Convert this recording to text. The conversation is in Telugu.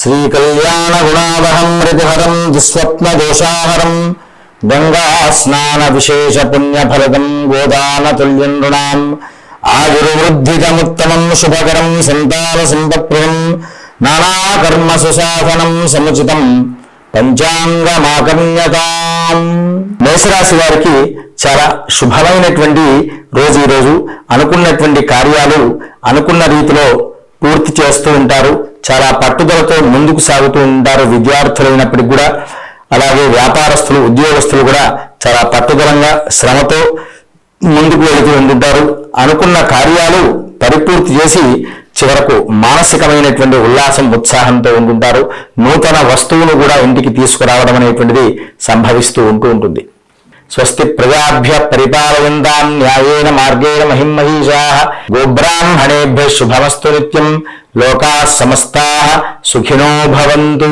శ్రీకళ్యాణగుణావహం మృతిహరం దుస్వప్నదోషాహరం గంగా స్నాన విశేష పుణ్యఫలదం గోదానతుల్యం నృణాం ఆయుర్వృద్ధితముత్తమం శుభకరం సంతాన సంపత్ప్రదం నానాకర్మ సుశాసనం సముచితం పంచాంగమాకర్ణ్యతాం. మేషరాశి వారికి చాలా శుభమైనటువంటి రోజు ఈరోజు రోజు. అనుకున్నటువంటి కార్యాలు అనుకున్న రీతిలో పూర్తి చేస్తూ ఉంటారు. చాలా పట్టుదలతో ముందుకు సాగుతూ ఉంటారు విద్యార్థులైనప్పటికీ కూడా. అలాగే వ్యాపారస్తులు ఉద్యోగస్తులు కూడా చాలా పట్టుదలంగా శ్రమతో ముందుకు వెళుతూ ఉంటుంటారు. అనుకున్న కార్యాలు పరిపూర్తి చేసి చివరకు మానసికమైనటువంటి ఉల్లాసం ఉత్సాహంతో ఉంటుంటారు. నూతన వస్తువును కూడా ఇంటికి తీసుకురావడం అనేటువంటిది సంభవిస్తూ ఉంటూ ఉంటుంది. స్వస్తి ప్రజాభ్య పరిపాలయంతాం న్యాయేన మార్గేణ మహిమహీషా గోబ్రాహ్మణేభ్య శుభమస్తు నిత్యం లోకా సమస్తా సుఖినో భవంతు.